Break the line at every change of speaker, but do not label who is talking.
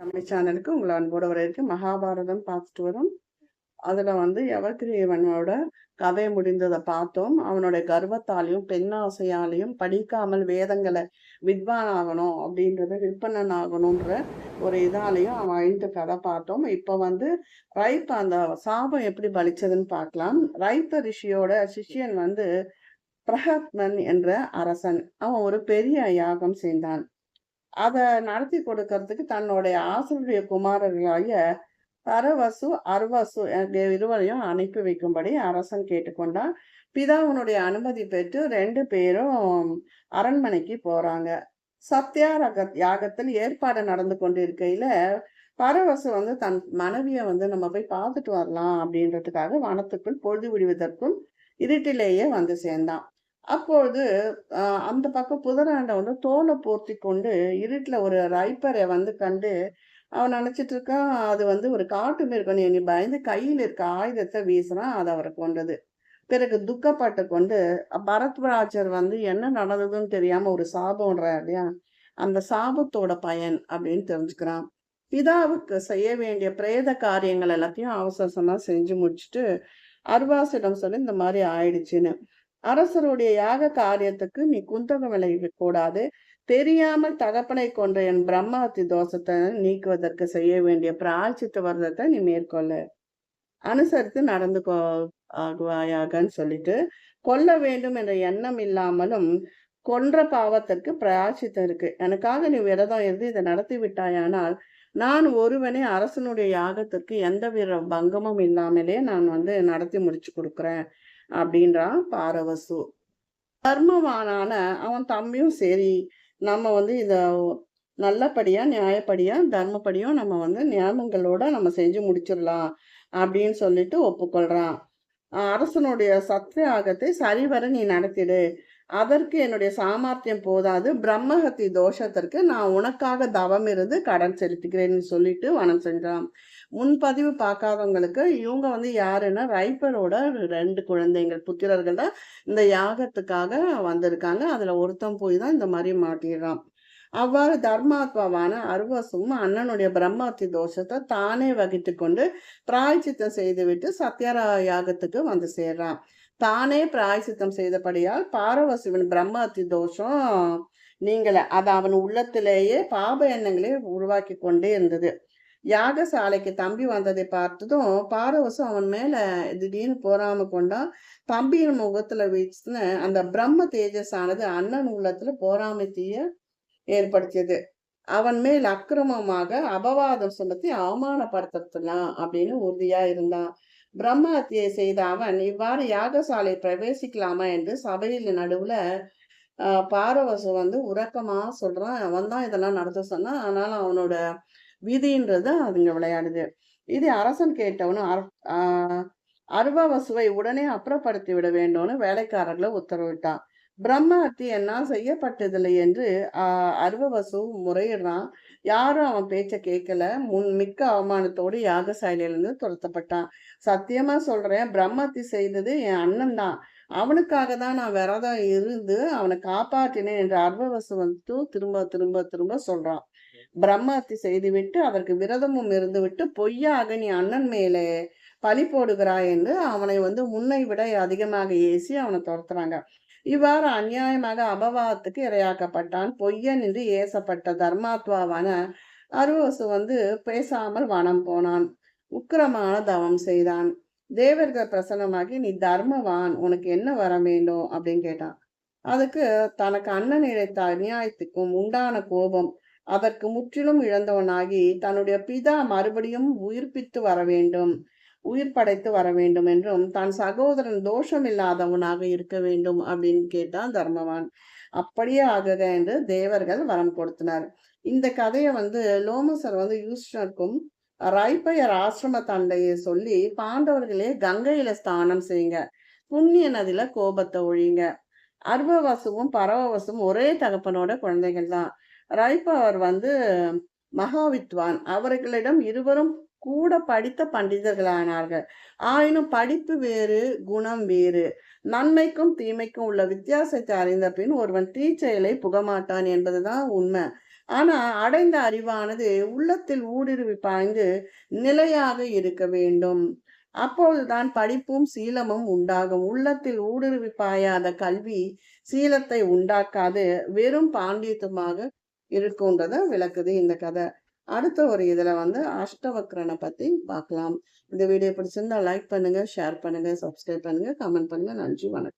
நம்ம சேனலுக்கு உங்களை அன்போடு வரவேற்கு மகாபாரதம் பார்த்துட்டு வரும் அதில் வந்து யவக்கிரியவனோட கதை முடிந்ததை பார்த்தோம். அவனுடைய கர்வத்தாலையும் பெண்ணாசையாலையும் படிக்காமல் வேதங்களை வித்வான் ஆகணும் அப்படின்றத விற்பனன் ஆகணுன்ற ஒரு இதாலையும் அவன் அழிந்த கதை பார்த்தோம். இப்போ வந்து ரைப் அந்த சாபம் எப்படி பலிச்சதுன்னு பார்க்கலாம். ரைப்ப ரிஷியோட சிஷ்யன் வந்து பிரஹத்மன் என்ற அரசன். அவன் ஒரு பெரிய யாகம் செய்தான். அதை நடத்தி கொடுக்கறதுக்கு தன்னுடைய ஆசிரிய குமாரர்களாகிய பரவசு அருவசு இருவரையும் அனுப்பி வைக்கும்படி அரசன் கேட்டுக்கொண்டான். பிதாவினுடைய அனுமதி பெற்று ரெண்டு பேரும் அரண்மனைக்கு போறாங்க. சத்யாரக யாகத்தில் ஏற்பாடு நடந்து கொண்டிருக்கையில பரவசு வந்து தன் மனைவியை வந்து நம்ம போய் பார்த்துட்டு வரலாம் அப்படின்றதுக்காக வனத்துக்குள் பொழுது விடுவதற்குள் இருட்டிலேயே வந்து சேர்ந்தான். அப்பொழுது அந்த பக்கம் புதராண்ட வந்து தோலை போர்த்தி கொண்டு இருட்டில் ஒரு ரைப்பரை வந்து கண்டு அவன் நினச்சிட்டு இருக்கான் அது வந்து ஒரு காட்டு மிருகம் நீ பயந்து கையில் இருக்க ஆயுதத்தை வீசினான் அது அவரை கொண்டது பிறகு துக்கப்பட்டு கொண்டு பரத்வராஜர் வந்து என்ன நடந்ததுன்னு தெரியாம ஒரு சாபம்ன்ற இல்லையா? அந்த சாபத்தோட பயன் அப்படின்னு தெரிஞ்சுக்கிறான். பிதாவுக்கு செய்ய வேண்டிய பிரேத காரியங்கள் எல்லாத்தையும் அவசரமா செஞ்சு முடிச்சுட்டு அர்வாசிடம் சொல்லி இந்த மாதிரி ஆயிடுச்சுன்னு. அரசருடைய யாக காரியத்துக்கு நீ குந்தகம் விளைவிக்க கூடாது. தெரியாமல் தகப்பனை கொன்ற என் பிரம்மாத்தி தோஷத்தை நீக்குவதற்கு செய்ய வேண்டிய பிராய்ச்சித்த விரதத்தை நீ மேற்கொள்ள. அனுசரித்து நடந்து ஆகுவாயாகன்னு சொல்லிட்டு கொல்ல வேண்டும் என்ற எண்ணம் இல்லாமலும் கொன்ற பாவத்திற்கு பிராய்ச்சித்தம் இருக்கு. எனக்காக நீ விரதம் இருந்து இதை நடத்தி விட்டாயானால் நான் ஒருவனே அரசனுடைய யாகத்திற்கு எந்த வித பங்கமும் இல்லாமலே நான் வந்து நடத்தி முடிச்சு கொடுக்குறேன். அப்படின்றான் பாரவசு. தர்மவானான அவன் தம்பியும் சரி நம்ம வந்து இத நல்லபடியா நியாயப்படியா தர்மப்படியும் நம்ம வந்து நியமங்களோட நம்ம செஞ்சு முடிச்சிடலாம் அப்படின்னு சொல்லிட்டு ஒப்புக்கொள்றான். அரசனுடைய சத்யாகத்தை சரிவர நீ நடத்திடு. அதற்கு என்னுடைய சாமர்த்தியம் போதாது. பிரம்மஹத்தி தோஷத்திற்கு நான் உனக்காக தவம் இருந்து கடன் செலுத்துகிறேன்னு சொல்லிட்டு வனம் செஞ்சான் முன்பதிவு பார்க்காதவங்களுக்கு இவங்க வந்து யாருன்னா ரைப்பரோட ரெண்டு குழந்தைங்கள் புத்திரர்கள் தான் இந்த யாகத்துக்காக வந்திருக்காங்க. அதில் ஒருத்தன் போய் தான் இந்த மாதிரி மாட்டிடுறான். அவ்வாறு தர்மாத்மாவான அருவசும் அண்ணனுடைய பிரம்மாத்தி தோஷத்தை தானே வகித்து கொண்டு பிராய்ச்சித்தம் செய்துவிட்டு சத்யரா யாகத்துக்கு வந்து சேர்றான். தானே பிராய்ச்சித்தம் செய்தபடியால் பாரவசுவின் பிரம்மாத்தி தோஷம் நீங்கள அது அவன் உள்ளத்திலேயே பாப எண்ணங்களே உருவாக்கி கொண்டே இருந்தது. யாகசாலைக்கு தம்பி வந்ததை பார்த்ததும் பாரவசம் அவன் மேல திடீர்னு போறாம கொண்டா தம்பியின் முகத்துல வீச்சுன்னு அந்த பிரம்ம தேஜஸானது அண்ணன் உள்ளத்துல போராமை தீய ஏற்படுத்தியது. அவன் மேல் அக்கிரமமாக அபவாதம் சுமத்தி அவமானப்படுத்தலாம் அப்படின்னு உறுதியா இருந்தான். பிரம்மஹத்தியை செய்த அவன் இவ்வாறு யாகசாலை பிரவேசிக்கலாமா என்று சபையில் நடுவுல பாரவசம் வந்து உறக்கமா சொல்றான். அவன் தான் இதெல்லாம் நடத்த சொன்னான். ஆனாலும் அவனோட விதின்றது அதுங்க விளையாடுது. இது அரசன் கேட்டவனும் அருவவசுவை உடனே அப்புறப்படுத்தி விட வேண்டும்னு வேலைக்காரர்களை உத்தரவிட்டான். பிரம்ம ஹத்தி என்ன செய்யப்பட்டதில்லை என்று அருவவசு முறையிடுறான். யாரும் அவன் பேச்ச கேட்கல. முன் மிக்க அவமானத்தோடு யாகசாலையிலிருந்து துரத்தப்பட்டான். சத்தியமா சொல்றேன் பிரம்மத்தி செய்தது என் அண்ணன் தான் அவனுக்காக தான் நான் விரதம் இருந்து அவனை காப்பாற்றினேன் என்று அர்வவசு வந்து திரும்ப திரும்ப திரும்ப சொல்றான். பிரம்மத்தி செய்துவிட்டு அதற்கு விரதமும் இருந்துவிட்டு பொய்யாக நீ அண்ணன் மேலே பழி போடுகிறாய் என்று அவனை வந்து முன்னை விட அதிகமாக ஏசி அவனை துரத்துறாங்க. இவ்வாறு அநியாயமாக அபவாதத்துக்கு இரையாக்கப்பட்டான். பொய்யன் என்று ஏசப்பட்ட தர்மாத்வாவான அருவசு வந்து பேசாமல் வனம் போனான். உக்கிரமான தவம் செய்தான். தேவர்கள் பிரசன்னமாகி நீ தர்மவான் உனக்கு என்ன வர வேண்டும்? அப்படின்னு கேட்டான். அதுக்கு தனக்கு அண்ணன் இழைத்த அநியாயத்துக்கும் உண்டான கோபம் அதற்கு முற்றிலும் இழந்தவனாகி தன்னுடைய பிதா மறுபடியும் உயிர்ப்பித்து வர வேண்டும் உயிர் படைத்து வர வேண்டும் என்றும் தன் சகோதரன் தோஷம் இல்லாதவனாக இருக்க வேண்டும் அப்படின்னு கேட்டான் தர்மவான். அப்படியே ஆகுக என்று தேவர்கள் வரம் கொடுத்தனர். இந்த கதையை வந்து லோமசர் வந்து யூஸ்டருக்கும் ரைப்பையர் ஆசிரம தண்டையை சொல்லி பாண்டவர்களே கங்கையில ஸ்தானம் செய்யுங்க. புண்ணிய நதியில கோபத்தை ஒழிங்க. அர்வவசுவும் பரவவசும் ஒரே தகப்பனோட குழந்தைகள் தான். ரைப்பவர் வந்து மகாவித்வான். அவர்களிடம் இருவரும் கூட படித்த பண்டிதர்களானார்கள். ஆயினும் படிப்பு வேறு குணம் வேறு. நன்மைக்கும் தீமைக்கும் உள்ள வித்தியாசத்தை அறிந்த பின் ஒருவன் தீச்செயலை புகமாட்டான் என்பதுதான் உண்மை. ஆனால் அடைந்த அறிவானது உள்ளத்தில் ஊடுருவி பாய்ந்து நிலையாக இருக்க வேண்டும். அப்பொழுதுதான் படிப்பும் சீலமும் உண்டாகும். உள்ளத்தில் ஊடுருவி பாயாத கல்வி சீலத்தை உண்டாக்காது. வெறும் பாண்டியத்துமாக இருக்குன்றத விளக்குது இந்த கதை. அடுத்த ஒரு இதில் வந்து அஷ்டவக்ரனை பற்றி பார்க்கலாம். இந்த வீடியோ பிடிச்சிருந்தா லைக் பண்ணுங்கள் ஷேர் பண்ணுங்கள் சப்ஸ்கிரைப் பண்ணுங்க கமெண்ட் பண்ணுங்கள் நன்றி வணக்கம்.